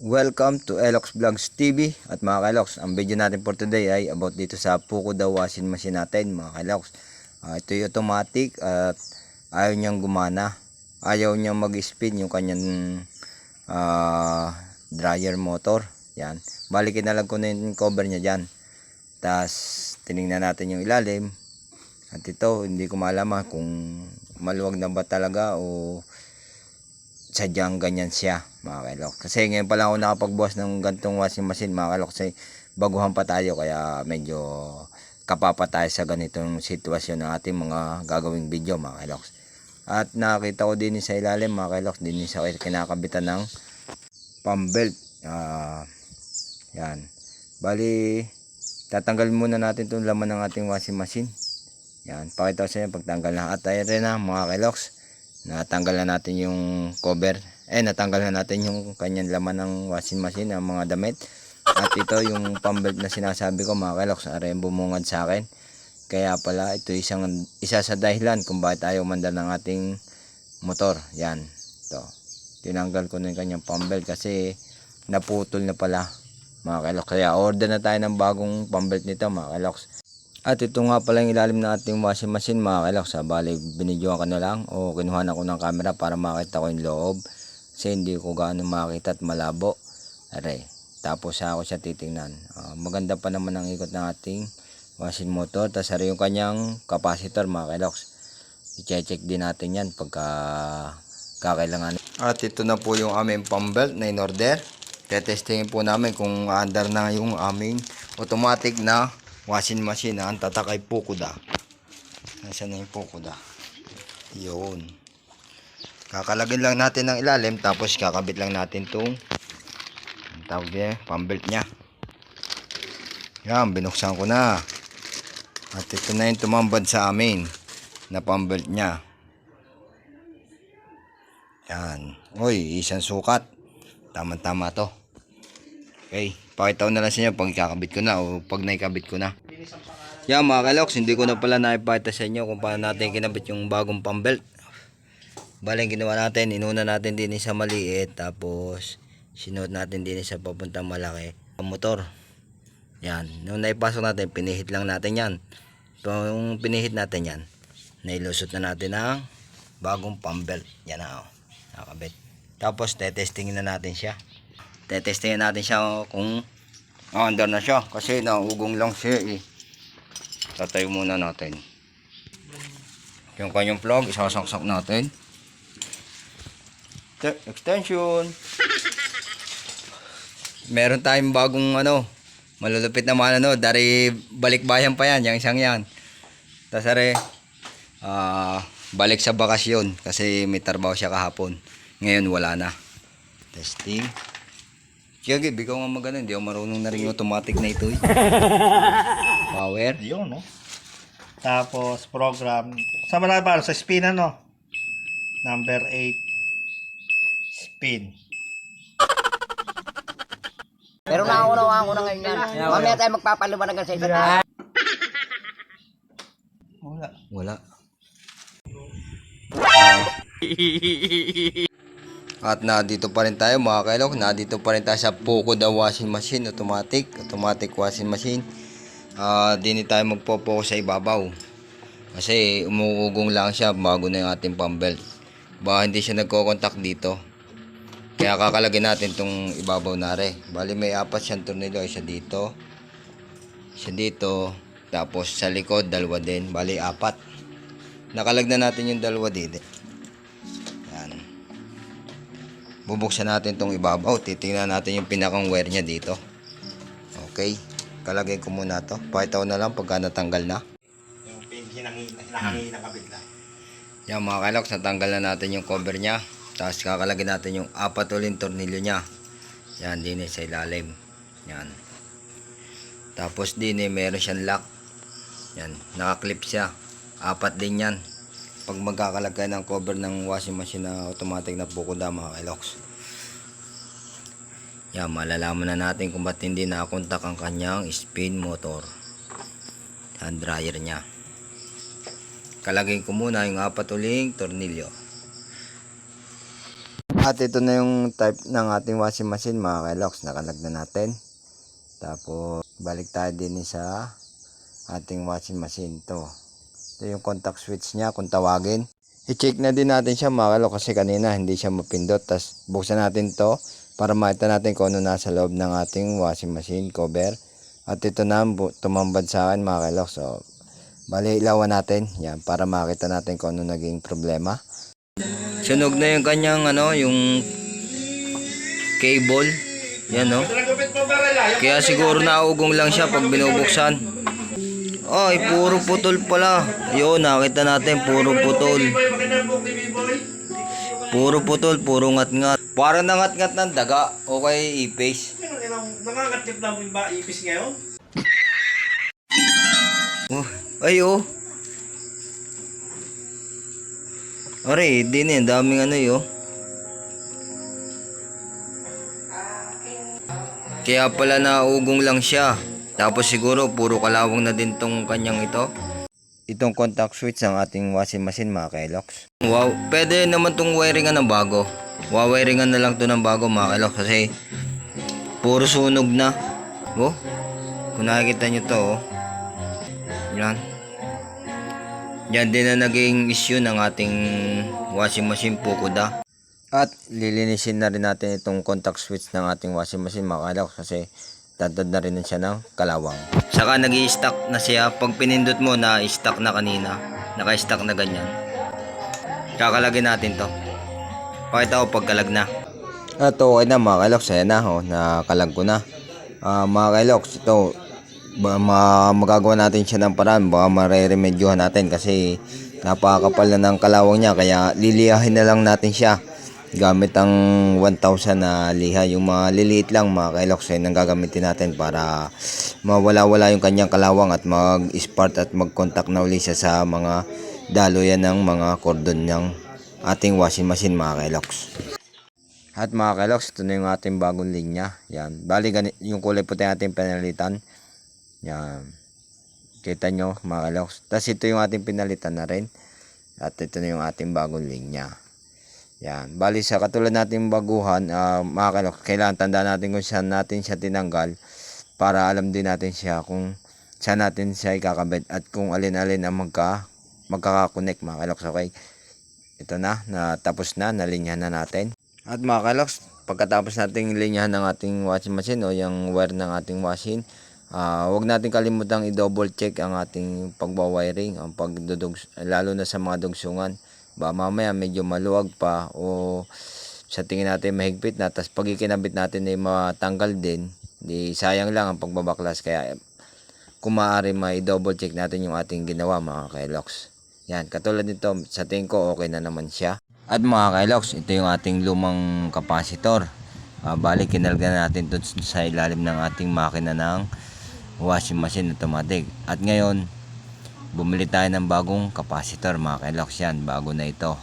Welcome to Elox Vlogs TV at mga Kailox, ang video natin for today ay about dito sa Pukuda washing machine natin mga Kailox. Ah, ito yung automatic at ayaw niyang gumana. Ayaw niyang mag-spin yung kanyang ah, dryer motor. Yan. Balikin na lang ko na yung cover niya dyan. Tapos tinignan natin yung ilalim. At ito, hindi ko malaman kung maluwag na ba talaga o sadyang ganyan siya mga kalok. Kasi ngayon pa lang ako nakapagbukas ng gantong washing machine mga kalok. Kasi baguhan pa tayo kaya medyo kapapa tayo sa ganitong sitwasyon ng ating mga gagawing video mga kalok. At nakita ko din sa ilalim mga kalok, din sa kinakabitan ng pump belt. Ah, yan. Bali, tatanggalin muna natin itong laman ng ating washing machine. Yan, pakita ko sa inyo pagtanggal na. At ayun rin na mga kilox, natanggal na natin yung cover. Eh, natanggal na natin yung kanyang laman ng washing machine, ng mga damit. At ito yung pambelt na sinasabi ko mga kilox, aray bumungad sa akin. Kaya pala, ito isang, isa sa dahilan kung bakit ayaw mandal ng ating motor. Yan, ito. Tinanggal ko na yung kanyang pambelt kasi naputol na pala mga kilox. Kaya order na tayo ng bagong pambelt nito mga kilox. At ito nga pala yung ilalim ng ating washing machine mga kailox. Sa bali, binidyoan ko na lang o kinuha ko ng camera para makita ko yung loob. Kasi hindi ko gaano makita at malabo. Aray. Tapos ako siya titingnan. Ah, maganda pa naman ang ikot ng ating washing motor. Tapos ari yung kanyang capacitor mga kailox. I-check din natin yan pagka kakailangan. At ito na po yung aming pump belt na in order. Tetestingin po namin kung under na yung aming automatic na washing machine na ang tatakay Pukuda. Nasaan na yung Pukuda? Yun. Kakalagin lang natin ng ilalim tapos kakabit lang natin tong tawag niya, pambelt niya. Yan, binuksan ko na. At ito na yung tumambad sa amin na pambelt niya. Yan. Uy, isang sukat. Tama-tama to. Okay, pakita ko na lang sa inyo pag kakabit ko na o pag naikabit ko na. Yan mga kaloks, hindi ko na pala naipakita sa inyo kung paano natin kinabit yung bagong pambelt. Bale, ginawa natin, inuna natin din sa maliit, tapos sinuot natin din sa papuntang malaki. Ang motor. Yan, nung naipasok natin, pinihit lang natin yan. Kung pinihit natin yan, nailusot na natin ang bagong pambelt. Yan na, oh. nakabit. Tapos, tetestingin na natin siya tetestingin natin siya kung under na siya. Kasi naugong lang siya eh. Tatayo muna natin. Yung kanyang plug isasaksak natin. Te- extension. Meron tayong bagong ano malulupit naman ano dari balikbayan pa yan yung isang yan. Tas are ah balik sa bakasyon kasi may trabaho siya kahapon. Ngayon wala na. Testing Sige, ikaw nga magano, hindi ako marunong na rin yung automatic na ito eh. Power. Yun, no? Tapos, program. Sa malaki para sa spin, ano? Number 8. Spin. Pero naunawaan ko na ngayon yan. Mamaya tayo magpapaliwanagan sa isa't isa. Wala. Wala. At na dito pa rin tayo mga kailok, na dito pa rin tayo sa Poco the washing machine, automatic, automatic washing machine. Ah, dini tayo magpo-focus sa ibabaw. Kasi umuugong lang siya bago na yung ating pambelt. Baka hindi siya nagko-contact dito. Kaya kakalagyan natin tong ibabaw na re. Bali may apat siyang tornilyo, isa dito, isa dito, tapos sa likod dalawa din, bali apat. Nakalagnan natin yung dalawa dito. Bubuksan natin tong ibabaw. Titingnan natin yung pinakang wire niya dito. Okay. Kalagay ko muna to. Pakita ko na lang pagka natanggal na. Yung hinahangin ng kabit lang. Yan mga kaloks, natanggal na natin yung cover niya. Tapos kakalagay natin yung apat ulit tornilyo niya. Yan, din eh, sa ilalim. Yan. Tapos din eh, meron siyang lock. Yan, nakaklip siya. Apat din yan. Pag magkakalagay ng cover ng washing machine na automatic na Pukuda mga kaloks. Yan, malalaman na natin kung ba't hindi nakakontak ang kanyang spin motor. Hand dryer niya. Kalagay ko muna yung apat uling tornilyo. At ito na yung type ng ating washing machine mga kailoks. Nakalag na natin. Tapos balik tayo din sa ating washing machine to. Ito yung contact switch niya kung tawagin. I-check na din natin siya mga kailoks kasi kanina hindi siya mapindot. Tapos buksan natin to para makita natin kung ano nasa loob ng ating washing machine cover. At ito na tumambad sa akin mga kailoks. So bali ilawan natin yan para makita natin kung ano naging problema. Sunog na yung kanyang ano, yung cable. Yan no. Kaya siguro naugong lang siya pag binubuksan. Ay, puro putol pala. Yun, nakita natin, puro putol. Puro putol, puro ngat-ngat. Parang nangat-ngat ng daga. Okay, ipis. Nangangatip namin ba ipis ngayon? Oh, ay oh. Are, di na yan. Daming ano yun. Kaya pala naugong lang siya. Tapos siguro puro kalawang na din tong kanyang ito. Itong contact switch ng ating washing machine mga kailoks. Wow, pwede naman tong wiringan ng bago. Wawiringan na lang to ng bago mga kailoks kasi puro sunog na. Oh, kung nakikita nyo to oh. Yan. Yan din na naging issue ng ating washing machine Fukuda. At lilinisin na rin natin itong contact switch ng ating washing machine mga kailaw kasi tatad na rin siya ng kalawang. Saka nag stuck na siya pag pinindot mo na stuck na kanina. Naka-stuck na ganyan. Kakalagin natin to. Pakita ko pagkalag na. At okay na mga kailoks. Ayan na. Oh, nakalag ko na. Ah, mga kailoks, ito ba, ma, magagawa natin siya ng paraan baka mareremedyohan natin kasi napakakapal na ng kalawang niya kaya liliyahin na lang natin siya gamit ang 1,000 na liha yung mga liliit lang mga kailoks ay nang gagamitin natin para mawala-wala yung kanyang kalawang at mag-spark at mag-contact na uli siya sa mga daloyan ng mga cordon ng ating washing machine mga kailoks at mga kailoks, ito na yung ating bagong linya. Yan. Bali, yung kulay puti ating pinalitan. Yan. Kita nyo, mga kailoks. Tapos ito yung ating pinalitan na rin. At ito na yung ating bagong linya. Yan. Bali, sa katulad nating baguhan, ah, mga kailangan tandaan natin kung saan natin siya tinanggal para alam din natin siya kung saan natin siya ikakabit at kung alin-alin ang magka, magkakakonek mga kailoks. Okay. Ito na, natapos na, nalinyahan na natin. At mga kailoks, pagkatapos nating linyahan ng ating washing machine o yung wire ng ating washing, ah wag natin kalimutang i-double check ang ating pagbawiring, ang pagdudug, lalo na sa mga dugsungan. Ba mamaya medyo maluwag pa o sa tingin natin mahigpit na, tapos pag ikinabit natin ay matanggal din, di sayang lang ang pagbabaklas. Kaya kung maaari ma-double check natin yung ating ginawa mga kailoks. Yan, katulad nito, sa tingin ko okay na naman siya. At mga kailoks, ito yung ating lumang kapasitor. Uh, bali, kinalagyan natin ito sa ilalim ng ating makina ng washing machine automatic. At ngayon, bumili tayo ng bagong kapasitor mga kailoks yan. Bago na ito.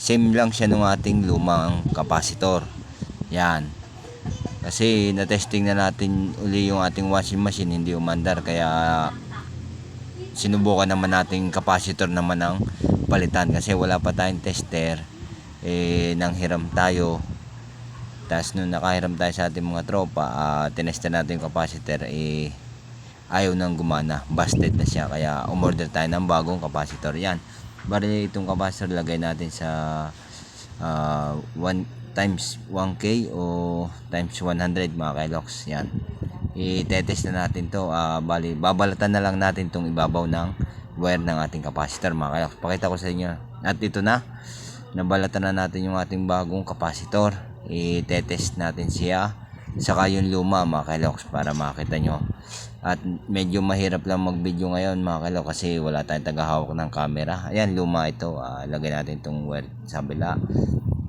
Same lang siya nung ating lumang kapasitor. Yan. Kasi na-testing na natin uli yung ating washing machine, hindi umandar. Kaya sinubukan naman nating capacitor naman ang palitan kasi wala pa tayong tester eh nang hiram tayo tapos nung nakahiram tayo sa ating mga tropa uh, tinesta natin yung capacitor eh ayaw nang gumana. Busted na siya kaya umorder tayo ng bagong capacitor. Yan. Bali itong capacitor lagay natin sa uh, 1 times 1k o times 100 mga kailoks yan. I-test na natin to. Uh, bali babalatan na lang natin tong ibabaw ng wire ng ating capacitor mga kailoks pakita ko sa inyo. At ito na. Nabalatan na natin yung ating bagong kapasitor i-test natin siya saka yung luma mga kailoks para makita nyo. At medyo mahirap lang mag video ngayon mga kailoks kasi wala tayong tagahawak ng camera. Ayan luma ito. Uh, lagay natin itong wire sa bila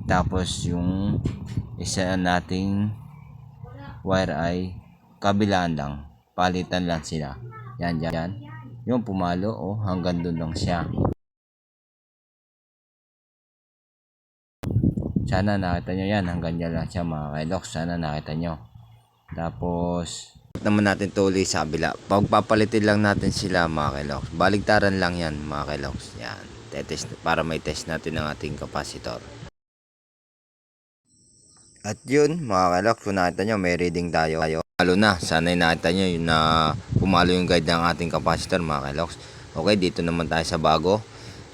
tapos yung isa nating wire ay kabilaan lang. Palitan lang sila. Yan yan yung pumalo oh hanggang doon lang siya Sana nakita nyo yan. Hanggang dyan lang siya mga kailoks. Sana nakita nyo. Tapos, naman natin tuloy sa kabila. Pagpapalitin lang natin sila mga kailoks. Baligtaran lang yan mga kailoks. Yan. Tetest, para may test natin ang ating kapasitor. At yun, mga kalok, kung nakita nyo, may reading tayo. Lalo na, sana'y nakita nyo yun na pumalo yung guide ng ating capacitor, mga kaloks. Okay, dito naman tayo sa bago.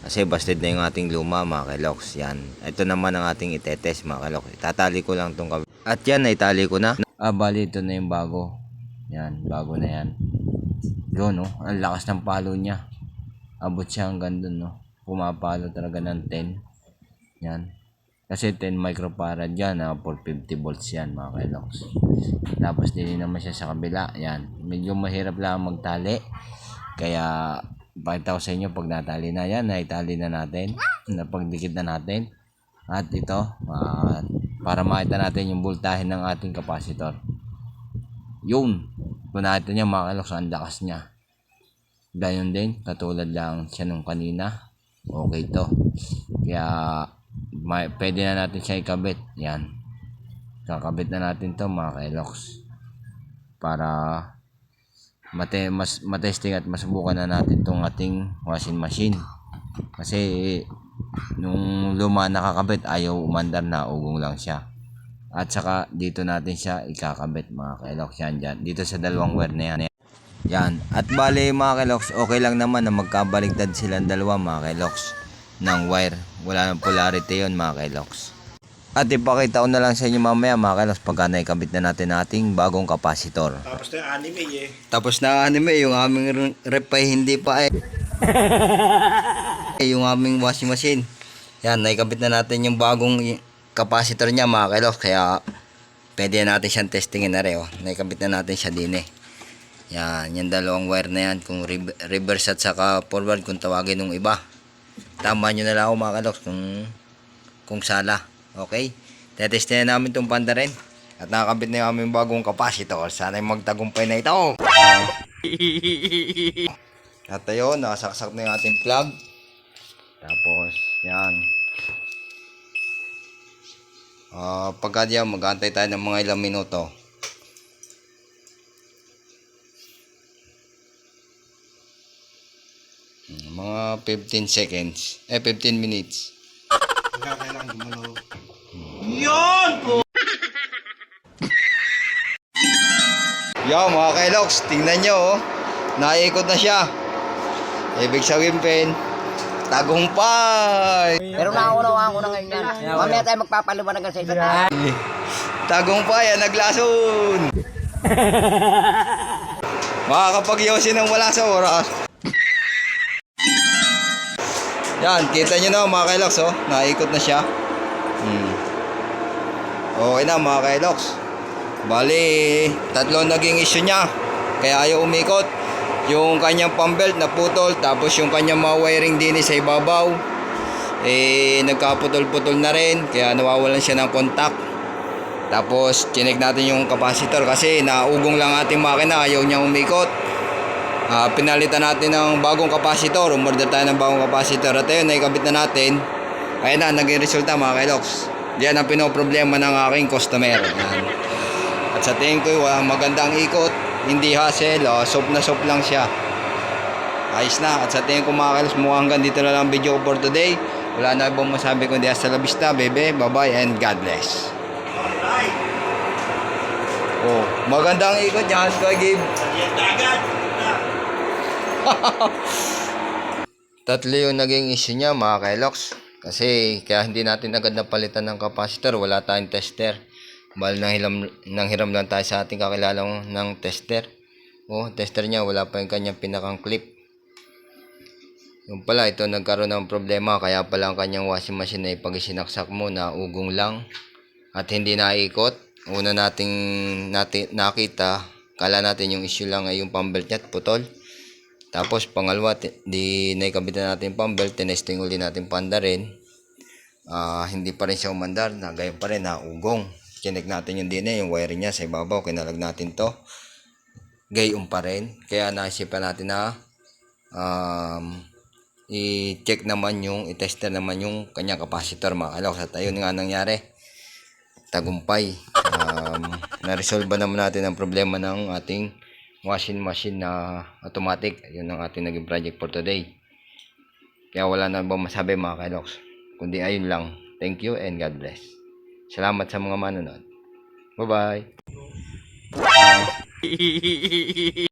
Kasi busted na yung ating luma, mga kaloks. Yan. Ito naman ang ating itetest, mga kaloks. Itatali ko lang tong kabila. At yan, naitali ko na. Ah, bali, ito na yung bago. Yan, bago na yan. Yun, no? Ang lakas ng palo niya. Abot siya hanggang dun, no? Pumapalo talaga ng 10. Yan. Kasi 10 microfarad yan, ah, 450 volts yan mga kailoks. Tapos din naman siya sa kabila, yan. Medyo mahirap lang magtali. Kaya pakita ko sa inyo pag natali na yan, naitali na natin. Napagdikit na natin. At ito, ah, para makita natin yung voltahe ng ating capacitor. Yun. Kung nakita niya mga kailoks, ang lakas niya. Gayon din, katulad lang siya nung kanina. Okay to. Kaya may, pwede na natin siya ikabit. Yan. Kakabit na natin to mga kailoks. Para mate, mas matesting at masubukan na natin tong ating washing machine. Kasi nung luma nakakabit ayaw umandar na ugong lang siya. At saka dito natin siya ikakabit mga kailoks yan dyan. Dito sa dalawang wire na yan. Yan. At bale mga kailoks, okay lang naman na magkabaligtad silang dalawa mga kailoks ng wire. Wala nang polarity yon mga kailoks. At ipakita ko na lang sa inyo mamaya mga kailoks pagka naikabit na natin ating bagong kapasitor. Tapos na yung anime eh. Tapos na anime, yung aming rep ay hindi pa eh. yung aming washing machine. Yan, naikabit na natin yung bagong capacitor niya mga kailos. Kaya pwede na natin siyang testingin na rin. Oh. Naikabit na natin siya din eh. Yan, yung dalawang wire na yan. Kung re- reverse at saka forward kung tawagin ng iba. Tama nyo na lang ako mga kailos kung, kung sala. Okay? Tetestin na namin itong panda rin. At nakakabit na yung aming bagong capacitor. Sana'y magtagumpay na ito. At ayun, nakasaksak na yung ating plug. Tapos, yan. Ah, pagka diyan, mag-antay tayo ng mga ilang minuto. Mga 15 seconds. Eh, 15 minutes. Kailangan gumalaw. Yun po! Yo, mga kailoks, tingnan nyo, oh. Naikot na siya. Ibig sabihin, pen, tagumpay! Pero naunawaan ko na ngayon yan. Mamaya tayo magpapaliwanagan sa isa't isa. Tagumpay, ang naglason! Makakapag-yosin ng wala sa oras. Yan, kita nyo na mga kailoks, oh. Naikot na siya. Hmm. Okay na mga kailoks. Bali, tatlo naging issue niya. Kaya ayaw umikot. Yung kanyang pambelt na putol, tapos yung kanyang mga wiring din sa ibabaw. Eh, nagkaputol-putol na rin. Kaya nawawalan siya ng kontak. Tapos, chinek natin yung capacitor kasi naugong lang ating makina, ayaw niya umikot. Ah, pinalitan natin ng bagong capacitor, umorder tayo ng bagong capacitor. At ayun, naikabit na natin. Ayun na, naging resulta mga kailoks. Yan ang pinoproblema ng aking customer. Yan. At sa tingin ko, walang magandang ikot, hindi hassle, oh, soap na soap lang siya. Ayos na. At sa tingin ko mga mukhang hanggang dito na lang ang video for today. Wala na ibang masabi kundi hasta la vista, bebe. Bye-bye and God bless. Oh, magandang ikot yan, agad! Tatlo yung naging issue niya mga kailoks. Kasi kaya hindi natin agad napalitan ng capacitor, wala tayong tester. Bal nang hiram, nang hiram lang tayo sa ating kakilala ng tester. Oh, tester niya wala pa yung kanyang pinakang clip. Yung pala ito nagkaroon ng problema kaya pala ang kanyang washing machine ay pag isinaksak mo na ugong lang at hindi naikot. Una nating nati, nakita, kala natin yung issue lang ay yung pambelt niya putol. Tapos pangalawa, di naikabit na natin yung pambelt, tinesting uli natin panda rin. Ah, hindi pa rin siya umandar, na gayon pa rin, na ugong. Chinek natin yung DNA, yung wiring niya sa ibabaw, kinalag natin to. Gayon pa rin. Kaya naisipan natin na um, i-check naman yung, i-tester naman yung kanyang capacitor mga kalaw. At ayun nga nangyari. Tagumpay. Um, na-resolve naman natin ang problema ng ating washing machine na automatic. Yun ang ating naging project for today. Kaya wala na bang masabi mga kailoks. Kundi ayun lang. Thank you and God bless. Salamat sa mga manonood. Bye-bye.